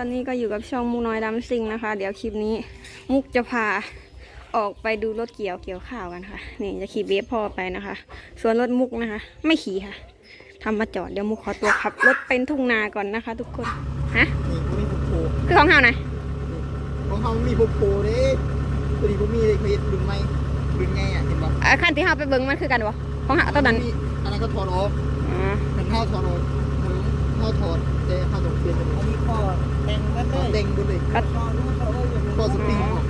อนนี้ก็อยู่กับช่องมุกน้อยดำซิงนะคะ เดี๋ยวคลิปนี้ มุกจะพาออกไปดูรถเกี่ยวเกี่ยวข้าวกันค่ะ นี่จะขี่เบฟพ่อไปนะคะ ส่วนรถมุกนะคะ ไม่ขี่ค่ะทำมาจอดเดี๋ยวมุกขอตัวขับรถเป็นทุ่งนาก่อนนะคะ ทุกคนฮะนี่ผมมีผูกโผคือของเฮานะของเขามีผูกโผเด้พอดีผมมีเลยเคยดึงไหมดึงไงอะเห็นปะอ่าคันที่เฮาไปเบิ่งมันคือกันบ่ของเฮาตอนนั้นมีอันนั้นก็ถอดออกอ๋อมันเท่าถอดออกมัน เท่าถอดแต่เท่าต้องเปลี่ยนเป็นอันนี้ข้อแต่งกันเลข้อยเด้งด้วยเลยข้อรู้เขาเลยอย่างนี้ข้อสปริงออก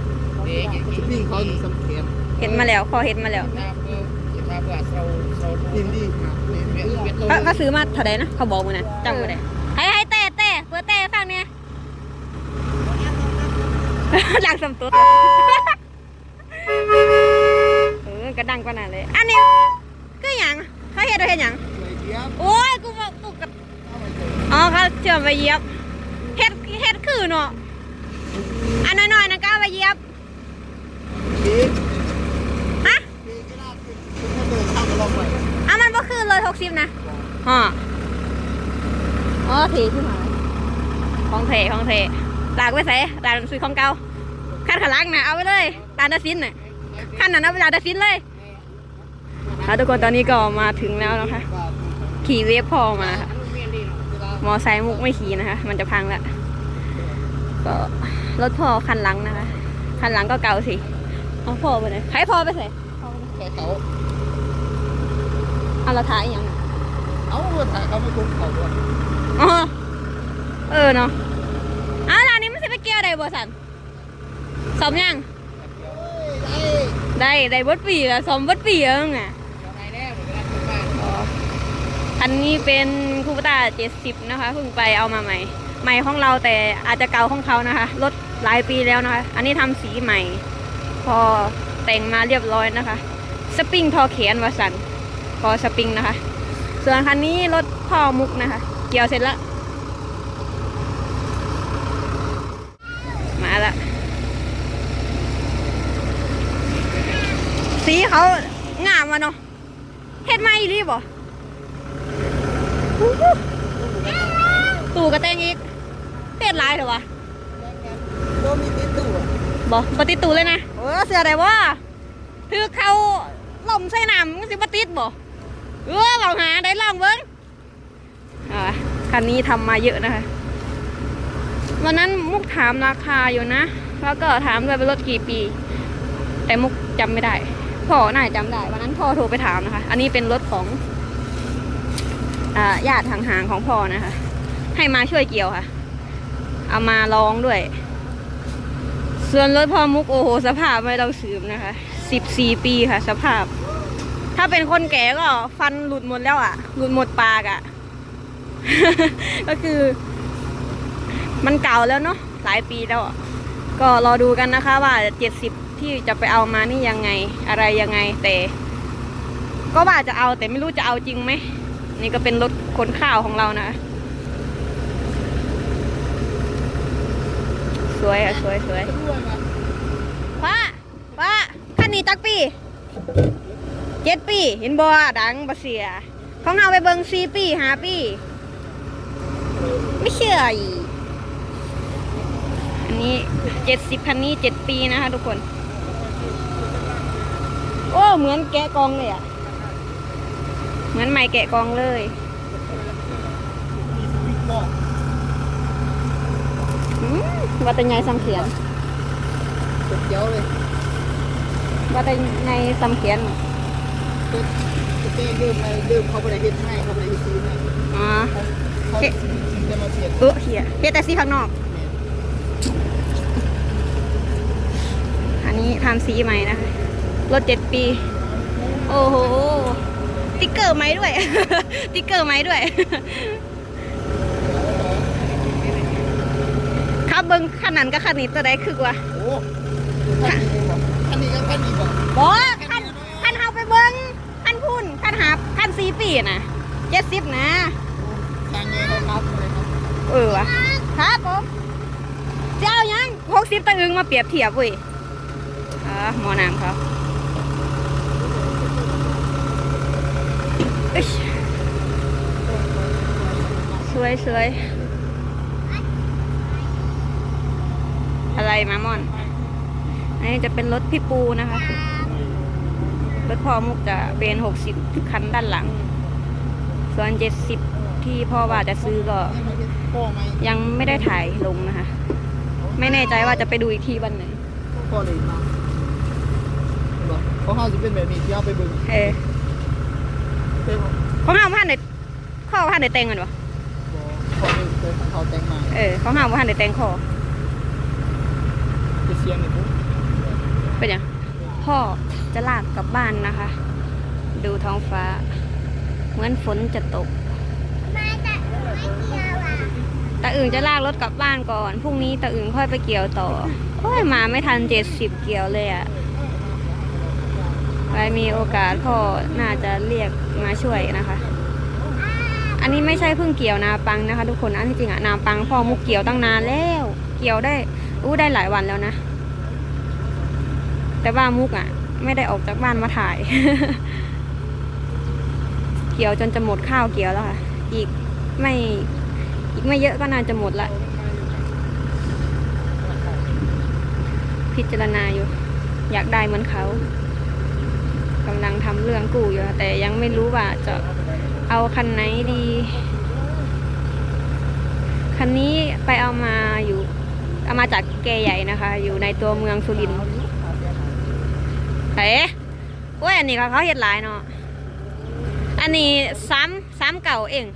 สปริงเขาอยู่สำเข็มเห็นมาแล้วพอเห็นมาแล้วนิ่มดีนะนี่เขาเขาซื้อมาเท่าไหร่นะเขาบอกมานะจำมาได้ให้ให้เต้เต้เปิดเต้ฟังเนี่ยหลังสมตัวเออกระดังกว่านั้นเลย อันนี้คือหยังเขาเห็นเราเห็นหยัง สวยเจี๊ยบ โอ้ย กูบอกกูกับอ๋อ เขาเชื่อมไปเย็บเฮ็ดเฮ็ดคือเนาะอันน้อยๆนะก้าวไปเย็บดีฮะดีก็น่าขึ้นถ้าเดินข้ามก็ลองไปอะมันบ่คือเลยหกสิบนะฮะอ๋อเทขึ้นมาของเทของเทลากไปใส่ลากซื้อของเก่าขั้นขลังนะเอาไปเลยลานดาซินน่ะขั้นนั้นเอาไปลานดาซินเลยค่ะทุกคนตอนนี้ก็มาถึงแล้วนะคะ ขี่เวฟพอมาค่ะ มอไซค์มุกไม่ขี่นะคะ มันจะพังละก็รถพ่อคันหลังนะคะ คันหลังก็เก่าสิเอาพ่อไปไหนใครพ่อไปใส่ใส่เขาเอาเราถ่ายอหย่างน่ะเอาเพื่อถ่ายเขาไม่คุ้มเขาด้วยอ๋อเออเนาะอ้าวร้านนี้มันจะไปเกี่ยวอะไรบ่สันสมยัง ได้ ได้ได้เบดปีอะสมเบดปีเองอะ อันนี้เป็นคูปต้าเจ็ดสิบนะคะเพิ่งไปเอามาใหม่ ใหม่ของเราแต่อาจจะเก่าของเขานะคะรถหลายปีแล้วนะคะ อันนี้ทำสีใหม่ พอแต่งมาเรียบร้อยนะคะ สปริงทอเขียนวาสันพอสปริงนะคะ ส่วนคันนี้รถพ่อมุกนะคะ เกี่ยวเสร็จแล้วมาละสีเขางามวะเนาะเฮ็ดมาอีรีบ่ ตู่กระเตงอีกเฮ็ดหลายเหรอวะโดมีติดตู้อะบ่ปฏิดตู่เลยนะเออเสือได้ว่าถือเขาล่มใส่น้ำมันสิปติดบ่เออลองหาได้ลองเบิ้งอ่าคันนี้ทำมาเยอะนะคะวันนั้นมุกถามราคาอยู่นะ แล้วก็ถามด้วยเป็นรถกี่ปี แต่มุกจำไม่ได้ พ่อน่าจะจำได้ วันนั้นพ่อโทรไปถามนะคะ อันนี้เป็นรถของ ญาติทางหางของพ่อนะคะ ให้มาช่วยเกี่ยวค่ะ เอามาลองด้วย ส่วนรถพ่อมุกโอ้โหสภาพไม่ต้องสืบนะคะสิบสี่ปีค่ะ สภาพ ถ้าเป็นคนแก่ก็ฟันหลุดหมดแล้วอะ หลุดหมดปากอะ ก็คือ มันเก่าแล้วเนาะหลายปีแล้วก็รอดูกันนะคะว่าเจ็ดสิบที่จะไปเอามานี่ยังไงอะไรยังไงแต่ ก็ว่าจะเอาแต่ไม่รู้จะเอาจริงไหม นี่ก็เป็นรถขนข้าวของเรานะ สวยอะสวยสวยด้วยมาป้าป้าคันนี้จักปีเจ็ดปี เห็นบ่ดังบ่เสีย ของเอาไปเบิงสี่ปีห้าปี ไม่เชื่ออีกอันนี้เจ็ดสิบคันนี้เจ็ดปีนะคะทุกคน โอ้ เหมือนแกะกองเลยอะ เหมือนใหม่แกะกองเลยบิ๊กบอกอืมว่าแต่ไงซ้ำเขียนสุดเจียวเลยว่าแต่ไงซ้ำเขียนตัวตัวเต้เดิมเลยเดิมเขาไปได้เฮ็ดให้เขาไปได้ซื้อให้อ๋อเขาจะมาเปลี่ยนเออเฮียเฮียแต่สีข้างนอก อันนี้ทำสีใหม่นะคะรถเจ็ดปี โอ้โห ติ๊กเกอร์ไหมด้วย ติ๊กเกอร์ไหมด้วย ครับเบิ้งขนาดกับขนาดตัวใดคือกว่าโอ้คันนี้ก็คันนี้บอกบอคันคันเฮาไปเบิ้งคันพุ่นคันหาคันสีปีนะเจ็ดสิบนะทางนี้เขาครับเลยครับเออวะครับผมจะเอายังหกสิบตะอึงมาเปรียบเทียบเว้ยอ่าหมอน้ำครับ อึ๊ยสวยสวยมามอน อันนี้จะเป็นรถพี่ปูนะคะ รถพ่อมุกจะเป็นหกสิบคันด้านหลัง ส่วนเจ็ดสิบที่พ่อว่าจะซื้อก็พ่อไหมยังไม่ได้ถ่ายลงนะคะ ไม่แน่ใจว่าจะไปดูอีกทีวันไหนพ่อเลยมาบอกเขาห้าสิเป็นแบบนี้ที่เอาไปเบึงเออ เพิ่มบอกเขาห้ามพันในข้อพันในแต่งกันวะพ่อเลยเคยเขาแต่งมาเออเขาห้ามพันในแต่งข้อจะเสียงเนี่ยปุ๊บเป็นยังพ่อจะลากกลับบ้านนะคะ ดูท้องฟ้า เหมือนฝนจะตกตาอื่นจะลากรถกลับบ้านก่อน พรุ่งนี้ตาอื่นค่อยไปเกี่ยวต่อ โอ้ยมาไม่ทันเจ็ดสิบเกี่ยวเลยอะ่ะ ไปมีโอกาสพ่อน่าจะเรียกมาช่วยนะคะ อันนี้ไม่ใช่เพิ่งเกี่ยวนาปังนะคะ ทุกคนอันที่จริงอะนาปังพ่อมุกเกี่ยวตั้งนานแล้ว เกี่ยวได้อู้ได้หลายวันแล้วนะ แต่ว่ามุกอะไม่ได้ออกจากบ้านมาถ่าย เกี่ยวจนจะหมดข้าวเกี่ยวแล้วค่ะ อีกไม่อีกไม่เยอะก็น่าจะหมดละ พิจารณาอยู่ อยากได้เหมือนเขา กำลังทำเรื่องกู้อยู่แต่ยังไม่รู้ว่าจะเอาคันไหนดี คันนี้ไปเอามาอยู่เอามาจากแกใหญ่นะคะ อยู่ในตัวเมืองสุรินทร์เฮ้โอ้ยอันนี้ก็เขาเห็ดหลายเนาะอันนี้ซ้ำซ้ำเก่าเอง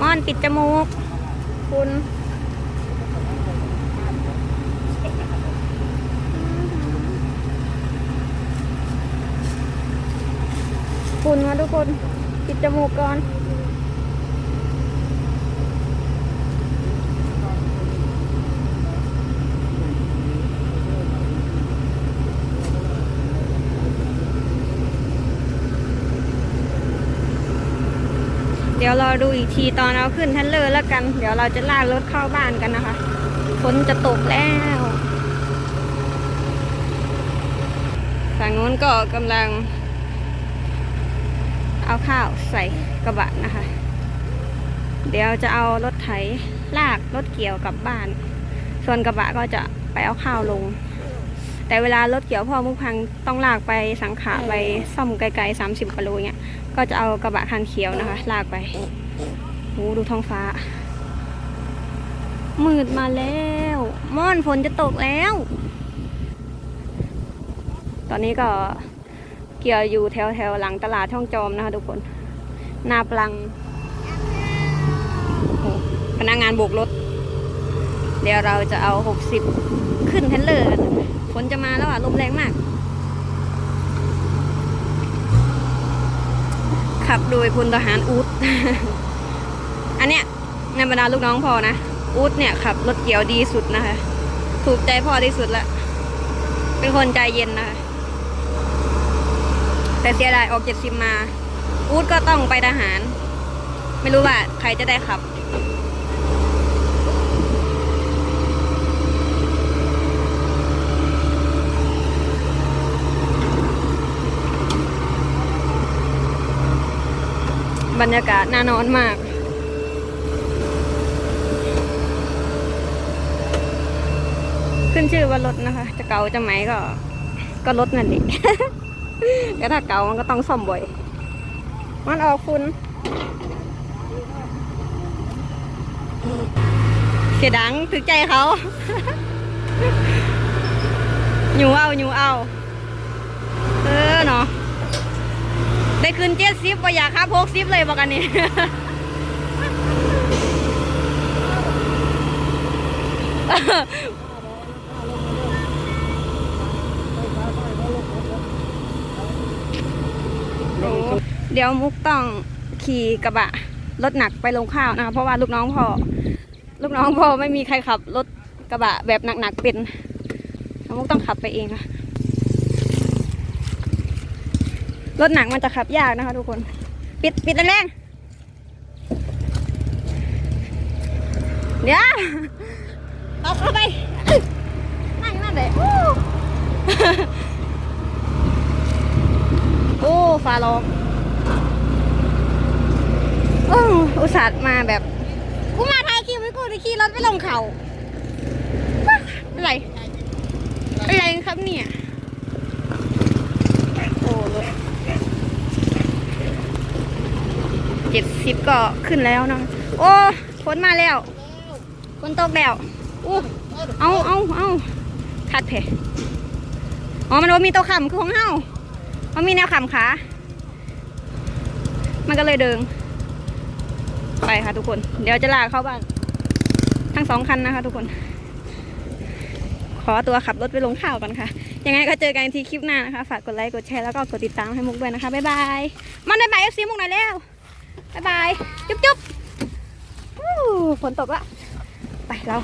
ม่อนปิดจมูก คุณ คุณมาทุกคนปิดจมูกก่อนเดี๋ยวเราดูอีกทีตอนเราขึ้นทันเลอร์แล้วกัน เดี๋ยวเราจะลากรถเข้าบ้านกันนะคะ ฝนจะตกแล้วฝั่งนู้นก็กำลัง เอาข้าวใส่กระบะนะคะ เดี๋ยวจะเอารถไถลากรถเกี่ยวกลับบ้าน ส่วนกระบะก็จะไปเอาข้าวลง แต่เวลารถเกี่ยวพ่อมุกพังต้องลากไปสังขาไปซ่อมไกลๆ30กิโลเงี้ย ก็จะเอากระบะคันเขียวนะคะ ลากไปโหดูท้องฟ้า มืดมาแล้วม่อนฝนจะตกแล้ว ตอนนี้ก็ เกี่ยวอยู่แถวแถวหลังตลาดช่องจอมนะคะทุกคน หน้าปลังพนักงานโบกรถ เดี๋ยวเราจะเอาหกสิบขึ้นเทนเลอร์กันฝนจะมาแล้วอะ ลมแรงมาก ขับโดยพลทหารอูดอันเนี้ยในบรรดาลูกน้องพอนะ อูดเนี่ยขับรถเกี่ยวดีสุดนะคะ ถูกใจพ่อที่สุดละ เป็นคนใจเย็นนะคะ แต่เสียดายออกเจ็ดสิบมา อูดก็ต้องไปทหาร ไม่รู้ว่าใครจะได้ขับ บรรยากาศน่านอนมากขึ้นชื่อว่ารถนะคะ จะเก่าจะไหมก็ ก็รถนั่นเอง แต่ถ้าเก่ามันก็ต้องซ่อมบ่อย มันออกคุณเสียดังถึกใจเขาอยู่เอาอยู่เอา เออเนาะได้คืนเจ็ดซิปว่าอยากครับหกซิปเลยบอกกันนี่ เดี๋ยวมุกต้องขี่กระบะรถหนักไปลงข้าวนะคะเพราะว่าลูกน้องพ่อลูกน้องพ่อไม่มีใครขับรถกระบะแบบหนักๆเป็นมุกต้องขับไปเองค่ะรถหนักมันจะขับยากนะคะทุกคน ปิดปิดแรงเดี๋ยวเอาเข้าไป นั่งนั่นเลยโอ้โอ้ฟ้าร้อง โอ้อุตส่าห์มาแบบ กูมาถ่ายคลิปไว้กูได้รถไปลงเขาอะไร อะไรครับเนี่ยโอ้รถเจ็ดสิบก็ขึ้นแล้วเนาะโอ้ฝนมาแล้วฝนตกแล้วอู้เอาเอาเอาคัดเพอ๋อมันว่ามีตัวขำคือของเฮามันมีแนวขำขา มันก็เลยเดิง ไปค่ะทุกคน เดี๋ยวจะลากเข้าบ้าน ทั้งสองคันนะคะ ทุกคน ขอตัวขับรถไปลงข่าวกันค่ะ ยังไงก็เจอกันที่คลิปหน้านะคะ ฝากกดไลค์ กดแชร์ แล้วก็กดติดตามให้มุกด้วยนะคะ บ๊ายบาย มันได้บายเอฟซีมุกหน่อยแล้ว บ๊ายบาย จุ๊บจุ๊บฝนตกละ ไปเรา